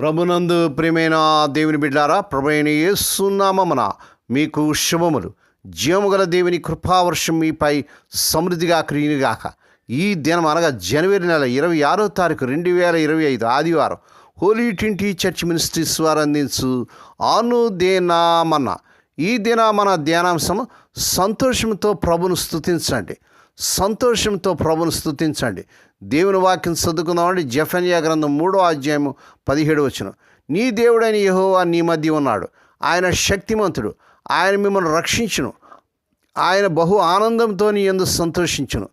ప్రభునందు ప్రియమైన దేవుని బిడ్డారా ప్రభైన యేసునామమున మీకు శుభములు. జీవముగల దేవుని కృపావర్షం మీపై సమృద్ధిగా క్రియనుగాక ఈ దినం అనగా జనవరి నెల ఇరవై ఆరో తారీఖు రెండు వేల ఇరవై ఐదు ఆదివారం హోలీ ట్వంటీ చర్చ్ మినిస్ట్రీస్ వారు అందించు అనుదేనామన్న ఈ దిన మన ధ్యానాంశం సంతోషంతో ప్రభును స్తుతించండి. సంతోషంతో ప్రభును స్తుతించండి. దేవుని వాక్యం చదువుకుందామండి. జఫన్యా గ్రంథం మూడో అధ్యాయము పదిహేడు వచ్చిన నీ దేవుడైన యహోవా నీ మధ్య ఉన్నాడు. ఆయన శక్తిమంతుడు. ఆయన మిమ్మల్ని రక్షించును. ఆయన బహు ఆనందంతో నీ ఎందు సంతోషించును.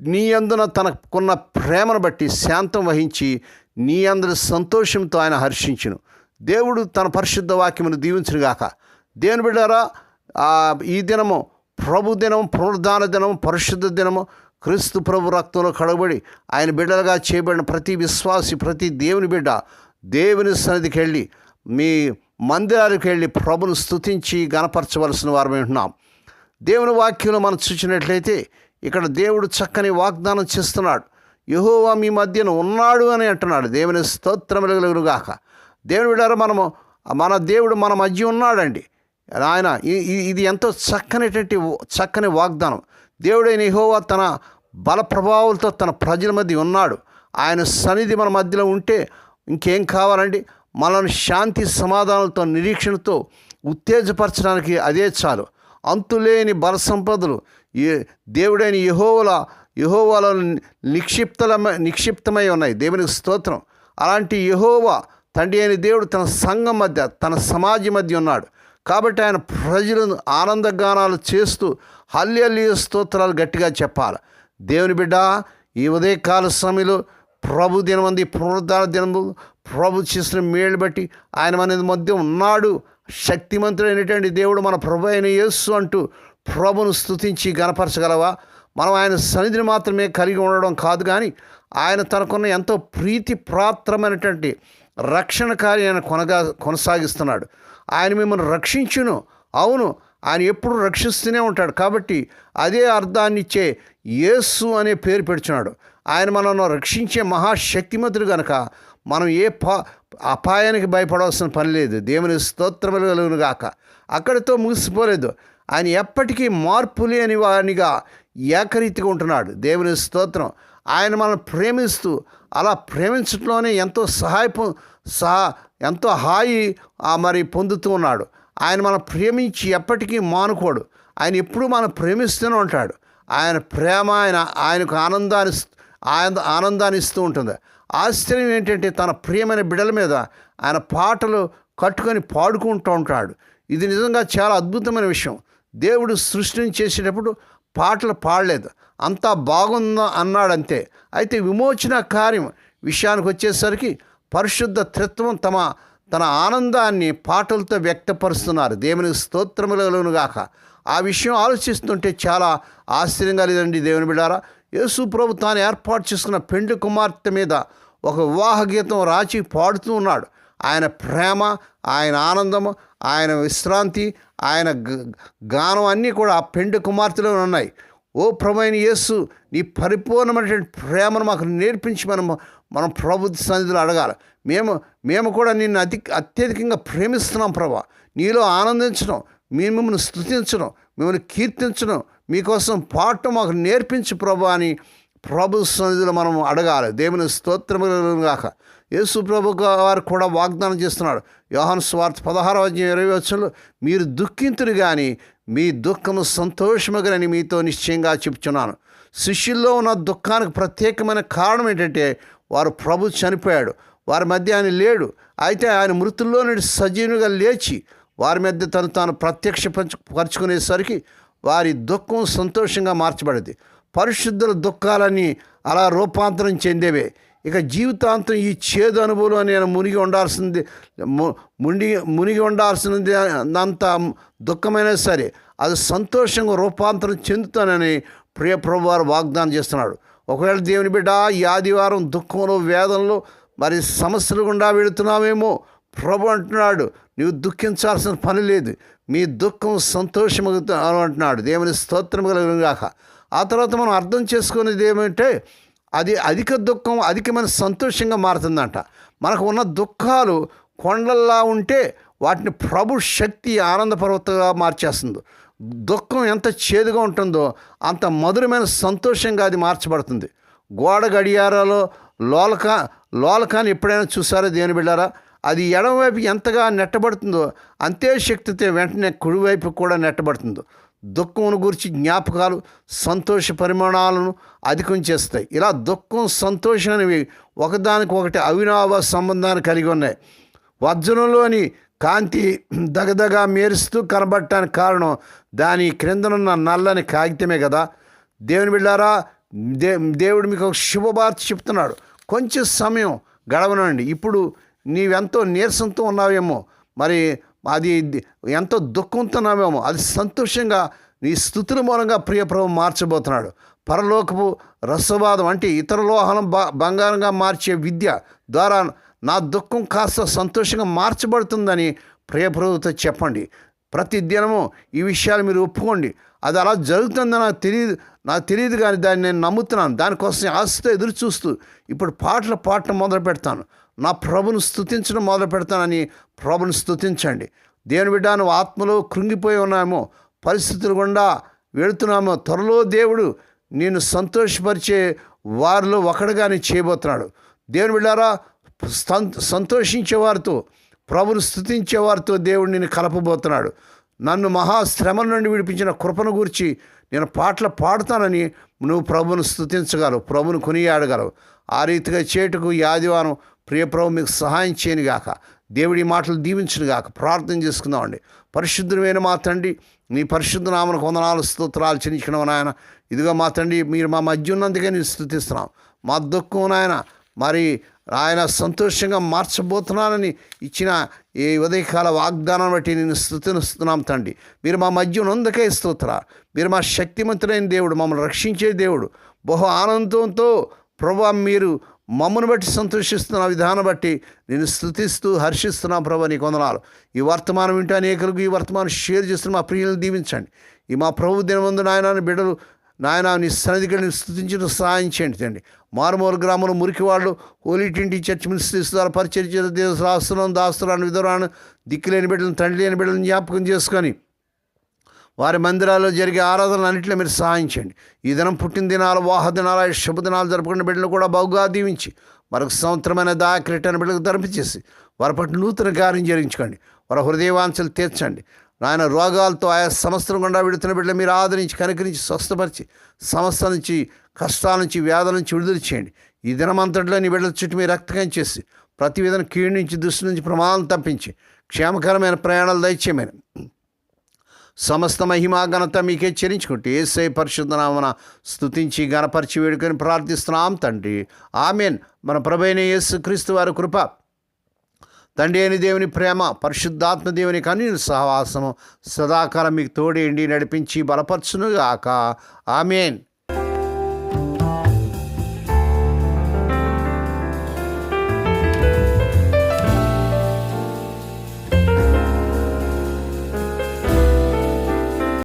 నీ అందున తనకున్న ప్రేమను బట్టి శాంతం వహించి నీ అందరి సంతోషంతో ఆయన హర్షించును. దేవుడు తన పరిశుద్ధ వాక్యమును దీవించునుగాక. దేవుని బిడ్డారా ఈ దినము ప్రభు దినం పునరుద్ధాన దినం పరిశుద్ధ దినము క్రీస్తు ప్రభు రక్తంలో కడబడి ఆయన బిడ్డలుగా చేయబడిన ప్రతి విశ్వాసి ప్రతి దేవుని బిడ్డ దేవుని సన్నిధికి వెళ్ళి మీ మందిరాలకు వెళ్ళి ప్రభును స్థుతించి గనపరచవలసిన వారమే ఉంటున్నాం. దేవుని వాక్యంలో మనం చూసినట్లయితే ఇక్కడ దేవుడు చక్కని వాగ్దానం చేస్తున్నాడు. యహోవా మీ మధ్యన ఉన్నాడు అని అంటున్నాడు. దేవుని స్తోత్రములుగాక దేవుని విడారు మనము మన దేవుడు మన మధ్య ఉన్నాడండి. ఆయన ఇది ఎంతో చక్కనటువంటి చక్కని వాగ్దానం. దేవుడైన యహోవా తన బల ప్రభావాలతో తన ప్రజల మధ్య ఉన్నాడు. ఆయన సన్నిధి మన మధ్యలో ఉంటే ఇంకేం కావాలండి? మనల్ని శాంతి సమాధానాలతో నిరీక్షణతో ఉత్తేజపరచడానికి అదే చాలు. అంతులేని బల సంపదలు ఏ దేవుడైన యహోవల యహోవాలో నిక్షిప్తలమై నిక్షిప్తమై ఉన్నాయి. దేవునికి స్తోత్రం. అలాంటి యహోవా తండ్రి అయిన దేవుడు తన సంఘం మధ్య తన సమాజం మధ్య ఉన్నాడు. కాబట్టి ఆయన ప్రజలను ఆనందగానాలు చేస్తూ హల్యల్లి స్తోత్రాలు గట్టిగా చెప్పాలి. దేవుని బిడ్డ ఈ ఉదయకాల సమయంలో ప్రభు దినమంది పునరుద్ధార దినము ప్రభు చేసిన మేలు బట్టి ఆయన మన మధ్య ఉన్నాడు. శక్తిమంతుడైనటువంటి దేవుడు మన ప్రభు అయిన యేస్సు అంటూ ప్రభును స్తుతించి గనపరచగలవా? మనం ఆయన సన్నిధిని మాత్రమే కలిగి ఉండడం కాదు కానీ ఆయన తనకున్న ఎంతో ప్రీతి ప్రాప్తమైనటువంటి రక్షణ కార్యాన్ని కొనగా కొనసాగిస్తున్నాడు. ఆయన మిమ్మల్ని రక్షించును. అవును ఆయన ఎప్పుడు రక్షిస్తూనే ఉంటాడు. కాబట్టి అదే అర్థాన్ని ఇచ్చే యేసు అనే పేరు పెడుచున్నాడు. ఆయన మనల్ని రక్షించే మహాశక్తిమంతుడు కనుక మనం ఏ పా అపాయానికి భయపడవలసిన పని లేదు. దేవుని స్తోత్రములు గాక. అక్కడితో ముగిసిపోలేదు. ఆయన ఎప్పటికీ మార్పు లేని వానిగా ఏకరీతిగా ఉంటున్నాడు. దేవుని స్తోత్రం. ఆయన మనం ప్రేమిస్తూ అలా ప్రేమించడంలోనే ఎంతో సహాయ సహా ఎంతో హాయి మరి పొందుతూ ఉన్నాడు. ఆయన మనం ప్రేమించి ఎప్పటికీ మానుకోడు. ఆయన ఎప్పుడూ మనం ప్రేమిస్తూనే ఉంటాడు. ఆయన ప్రేమ ఆయన ఆయనకు ఆనందాన్ని ఆయన ఆనందాన్ని ఇస్తూ ఉంటుంది. ఆశ్చర్యం ఏంటంటే తన ప్రియమైన బిడ్డల మీద ఆయన పాటలు కట్టుకొని పాడుకుంటూ ఉంటాడు. ఇది నిజంగా చాలా అద్భుతమైన విషయం. దేవుడు సృష్టిని చేసేటప్పుడు పాటలు పాడలేదు. అంతా బాగుందా అన్నాడంతే. అయితే విమోచన కార్యం విషయానికి వచ్చేసరికి పరిశుద్ధ త్రిత్వం తమ తన ఆనందాన్ని పాటలతో వ్యక్తపరుస్తున్నారు. దేవుని స్తోత్రములుగాక ఆ విషయం ఆలోచిస్తుంటే చాలా ఆశ్చర్యంగా లేదండి దేవుని బిడారా యేసు ప్రభు తాను ఏర్పాటు చేసుకున్న పెండు కుమార్తె మీద ఒక వివాహ గీతం రాచి పాడుతూ ఉన్నాడు. ఆయన ప్రేమ ఆయన ఆనందము ఆయన విశ్రాంతి ఆయన గానం అన్నీ కూడా ఆ పెండు కుమార్తెలో ఉన్నాయి. ఓ ప్రభైన యేసు నీ పరిపూర్ణమైనటువంటి ప్రేమను మాకు నేర్పించి మనం మనం ప్రభు సన్నిధిలో అడగాలి. మేము మేము కూడా నిన్ను అతి అత్యధికంగా ప్రేమిస్తున్నాం ప్రభా. నీలో ఆనందించడం మీ మిమ్మల్ని స్థుతించడం మిమ్మల్ని కీర్తించడం మీకోసం పాటు మాకు నేర్పించు ప్రభా అని ప్రభు సన్నిధిలో మనం అడగాలి. దేవుని స్తోత్రములను యేసుప్రభు వారు కూడా వాగ్దానం చేస్తున్నాడు. యోహన్ స్వార్థ పదహారవ అధ్యాయం ఇరవై వచ్చంలో మీరు దుఃఖింతురు కానీ మీ దుఃఖము సంతోషమగనని మీతో నిశ్చయంగా చెప్తున్నాను శిష్యుల్లో ఉన్న దుఃఖానికి ప్రత్యేకమైన కారణం ఏంటంటే వారు ప్రభు చనిపోయాడు. వారి మధ్య ఆయన లేడు. అయితే ఆయన మృతుల్లో నుండి సజీవునిగా లేచి వారి మధ్య తను తాను ప్రత్యక్ష పరుచుకునేసరికి వారి దుఃఖం సంతోషంగా మార్చబడింది. పరిశుద్ధుల దుఃఖాలన్నీ అలా రూపాంతరం చెందేవే. ఇక జీవితాంతం ఈ చేదు అనుభవం నేను మునిగి ఉండాల్సింది మునిగి మునిగి ఉండాల్సింది అంత దుఃఖమైనా సరే అది సంతోషంగా రూపాంతరం చెందుతానని ప్రియ ప్రభువారు వాగ్దానం చేస్తున్నాడు. ఒకవేళ దేవుని బిడ్డ ఈ ఆదివారం దుఃఖంలో వేదనలో మరి సమస్యలు గుండా వెళుతున్నామేమో ప్రభు అంటున్నాడు. నీవు దుఃఖించాల్సిన పని లేదు. మీ దుఃఖం సంతోషము అంటున్నాడు. దేవుని స్తోత్రం కలుగుగాక ఆ తర్వాత మనం అర్థం చేసుకునేది ఏమంటే అది అధిక దుఃఖం అధికమైన సంతోషంగా మారుతుందంట. మనకు ఉన్న దుఃఖాలు కొండల్లా ఉంటే వాటిని ప్రభు శక్తి ఆనందపర్వతగా మార్చేస్తుంది. దుఃఖం ఎంత చేదుగా ఉంటుందో అంత మధురమైన సంతోషంగా అది మార్చబడుతుంది. గోడ గడియారాలో లోలక లోలకాన్ని ఎప్పుడైనా చూసారో దేని బిళ్ళారా అది ఎడమవైపు ఎంతగా నెట్టబడుతుందో అంతే శక్తితో వెంటనే కుడివైపు కూడా నెట్టబడుతుందో. దుఃఖమును గురించి జ్ఞాపకాలు సంతోష పరిమాణాలను అధికం చేస్తాయి. ఇలా దుఃఖం సంతోషం అనేవి ఒకదానికి ఒకటి అవినావ సంబంధాన్ని కలిగి ఉన్నాయి. వజ్రంలోని కాంతి దగదగా మెరుస్తూ కనబడటానికి కారణం దాని క్రిందనున్న నల్లని కాగితమే కదా. దేవుని బిళ్ళారా దే దేవుడు మీకు ఒక శుభవార్త చెప్తున్నాడు. కొంచెం సమయం గడవనండి. ఇప్పుడు నీవెంతో నీరసంతో ఉన్నావేమో మరి అది ఎంతో దుఃఖంతో నమ్మేమో అది సంతోషంగా నీ స్థుతుల మూలంగా ప్రియప్రభు మార్చబోతున్నాడు. పరలోకపు రసవాదం అంటే ఇతర లోహాలను బ బంగారంగా మార్చే విద్య ద్వారా నా దుఃఖం కాస్త సంతోషంగా మార్చబడుతుందని ప్రియప్రభుతో చెప్పండి. ప్రతి దినము ఈ విషయాలు మీరు ఒప్పుకోండి. అది అలా జరుగుతుందని నాకు తెలియదు నాకు తెలియదు కానీ దాన్ని నేను నమ్ముతున్నాను. దానికోసం ఆశతో ఎదురు చూస్తూ ఇప్పుడు పాటలు పాడటం మొదలు పెడతాను నా ప్రభును స్థుతించడం మొదలు పెడతానని ప్రభును స్థుతించండి దేవుని బిడ్డ నువ్వు ఆత్మలో కృంగిపోయి ఉన్నామో పరిస్థితులు గుండా వెళుతున్నామో త్వరలో దేవుడు నేను సంతోషపరిచే వారిలో ఒకడుగానే చేయబోతున్నాడు. దేవుని బిడ్డారా సంతోషించే వారితో ప్రభును స్థుతించే వారితో దేవుడు నేను కలపబోతున్నాడు. నన్ను మహా శ్రమల నుండి విడిపించిన కృపను గురించి నేను పాటలు పాడుతానని నువ్వు ప్రభును స్థుతించగలవు ప్రభును కొనియాడగలవు. ఆ రీతిగా చేటుకు ఈ ఆదివారం ప్రియప్రభు మీకు సహాయం చేయను గాక. దేవుడి మాటలు దీవించును గాక. ప్రార్థన చేసుకుందామండి. పరిశుద్ధమైన మా తండ్రి నీ పరిశుద్ధ నామను వందనాలు స్తోత్రాలు చెల్లించడం నాయన. ఇదిగో మా తండ్రి మీరు మా మధ్య ఉన్నందుకే నేను స్థుతిస్తున్నాం మా దుఃఖం నాయన మరి ఆయన సంతోషంగా మార్చబోతున్నానని ఇచ్చిన ఈ ఉదయకాల వాగ్దానం బట్టి నేను స్థుతినిస్తున్నాం తండ్రి. మీరు మా మధ్య ఉన్నందుకే స్తోత్ర. మీరు మా శక్తిమంతుడైన దేవుడు మమ్మల్ని రక్షించే దేవుడు. బహు ఆనందంతో ప్రభా మీరు మమ్మను బట్టి సంతోషిస్తున్న విధానం బట్టి నేను స్థుతిస్తూ హర్షిస్తున్నా ప్రభా నీ కొందనాలు ఈ వర్తమానం వింటే అనేకలకు ఈ వర్తమానం షేర్ చేస్తున్న మా ప్రియులను దీవించండి. ఈ మా ప్రభు దినమందు నాయన బిడ్డలు నాయన నీ సన్నిధికి స్థుతించడం సహాయం చేయండి తండ్రి. మారుమూల గ్రామంలో మురికి వాళ్ళు హోలీటింటి చర్చ్ మినిస్ట్రీస్ ద్వారా పరిచయం దేవరాస్తులను దాస్తులను విధురాను దిక్కులేని బిడ్డలను తండ్రి లేని బిడ్డలను జ్ఞాపకం చేసుకొని వారి మందిరాల్లో జరిగే ఆరాధనలు అన్నింటిలో మీరు సహాయం ఈ దినం పుట్టిన దినాలు వాహ దినాలు శుభ దినాలు జరుపుకున్న బిడ్డలు కూడా బాగుగా దీవించి మరొక సంవత్సరమైన దాకరిటైన బిడ్డలకు ధరింపచేసి వారి పట్ల నూతన కార్యం జరించుకోండి వారి హృదయవాంఛలు తీర్చండి. నాయన రోగాలతో ఆయా సమస్యలు గుండా విడుతున్న బిడ్డలు మీరు ఆదరించి కనికరించి స్వస్థపరిచి సమస్య నుంచి కష్టాల నుంచి వ్యాధుల నుంచి విడుదల చేయండి. ఈ దినమంతటిలో నీ బిడ్డల చుట్టూ మీరు రక్తకం చేసి ప్రతి విధంగా కీడు నుంచి దృష్టి నుంచి ప్రమాదం తప్పించి క్షేమకరమైన ప్రయాణాలు దయచేయమని సమస్త మహిమా ఘనత మీకే చెల్లించుకుంటే ఏసై పరిశుద్ధనామన స్తుతించి గణపరిచి వేడుకొని ప్రార్థిస్తున్నాం తండ్రి. ఆమెన్. మన ప్రభైన యేసు క్రీస్తు వారి కృప తండ్రి అని దేవుని ప్రేమ పరిశుద్ధాత్మ దేవుని కన్నీ సహవాసము సదాకాలం మీకు తోడేండి నడిపించి బలపరచునుగాక. ఆమెన్.